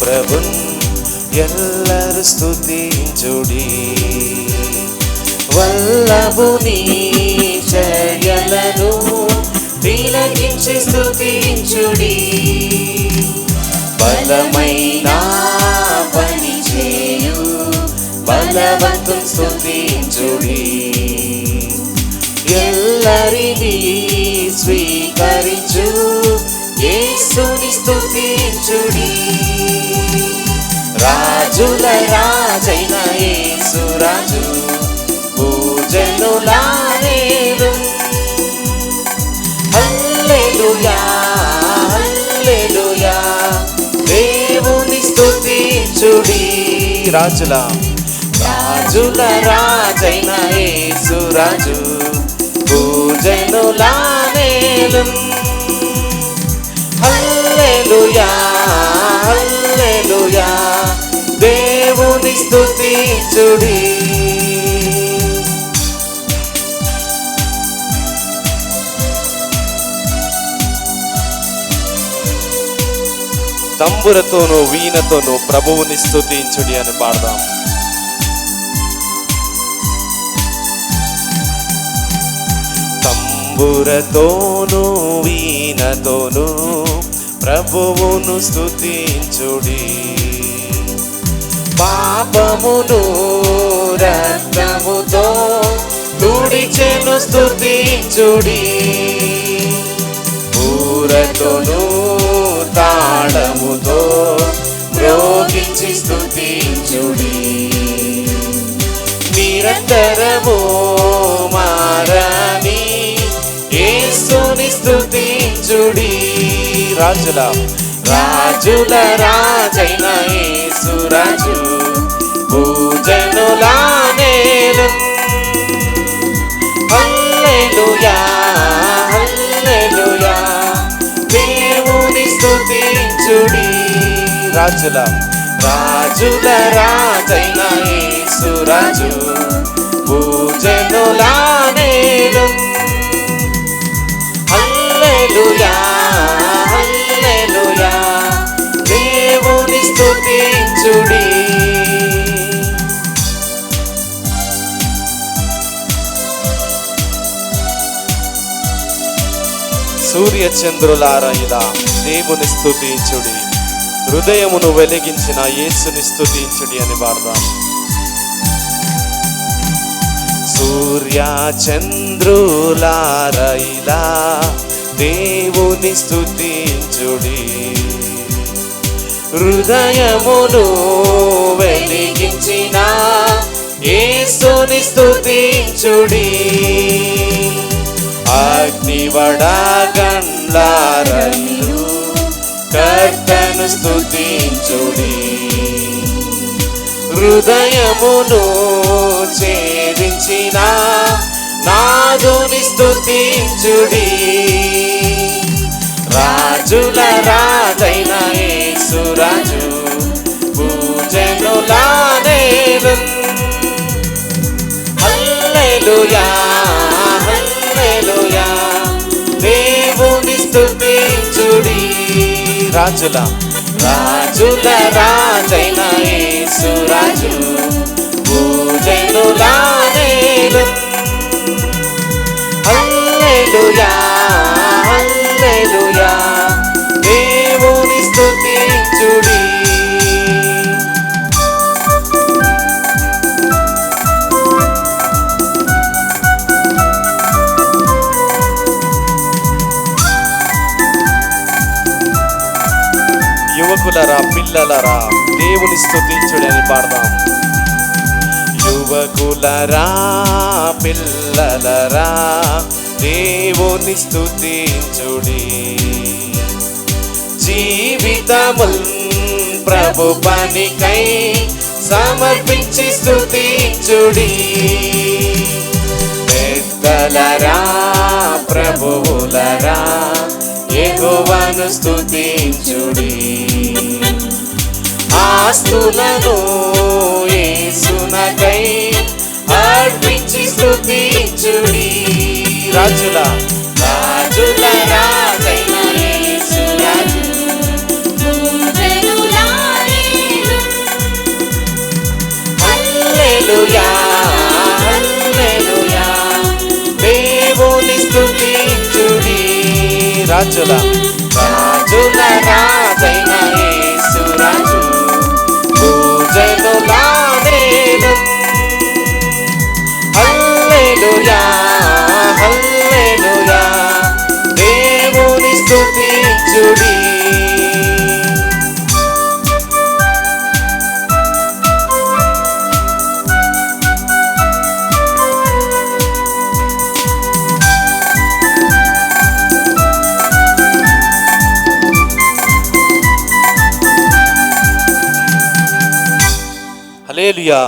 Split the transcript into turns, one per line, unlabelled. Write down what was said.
ప్రభున్ ఎల్లరు స్తుతించుడి వల్లభుని చర్యలను విలగించి స్తుతించుడి బలమైన పని చేయు బలవంతు స్తుతించుడి ఎల్లరిని స్వీకరించు యేసుని స్తుతించుడి రాజుల రాజైన యేసు రాజు పూజనులా నేను హల్లెలూయా హల్లెలూయా దేవుని స్తుతించుడి రాజుల. రాజుల రాజైన యేసు రాజు పూజనులా స్తుతించుడి తంబురతోనూ వీణతోనూ ప్రభువుని స్థుతించుడి అని పాడదాం. తంబురతోనూ వీణతోనూ ప్రభువును స్తుతించుడి. పాపమును రక్తముతో తుడిచెను స్తుతించుడి. పూరతోను తాళముతో మ్రోగించి స్తుతించుడి. నిరంతరము మారని యేసుని స్తుతించుడి. రాజుల రాజుల రాజైన యేసు రాజు నేను హల్లెలూయా హల్లెలూయా. దేవుని స్తుతించుడి. రాజుల రాజుల రాజైన యేసు రాజు పూజనులా సూర్య చంద్రులార ఇలా దేవుని స్థుతించుడి హృదయమును వెలిగించిన యేసుని స్థుతించుడి అని వాడదాం సూర్య చంద్రులార ఇలా దేవుని స్థుతించుడి హృదయమును వెలిగించిన యేసుని స్థుతించుడి అగ్నివడగండ్లారయు కర్తను స్థుతించుడి హృదయమును ఛేదించిన నాదుని స్థుతించుడి రాజుల రాజు రాజుల రాజుల రాజైన యేసు రాజు పూజనులా యువకులరా పిల్లలరా దేవుని స్థుతించుడని పాడదాం. యువకులరా పిల్లలరా దేవుని స్థుతించుడి జీవితముల్ ప్రభు పనికై సమర్పించి స్థుతించుడి పెద్దలరా ప్రభువులరా ఎగువను స్తుతించుడి. ఆస్తులను ఏసునకై అర్పించి స్తుతించుడి. రాజుల రాజుల రాజైన హల్లెలూయా రాజు
దేవుని స్థుతించుడి
రాజుల రాజుల రాజైన యేసు రాజు పూజలు లానేను హల్లెలూయా హల్లెలూయా దేవుని స్తుతించుడి హల్లెలూయా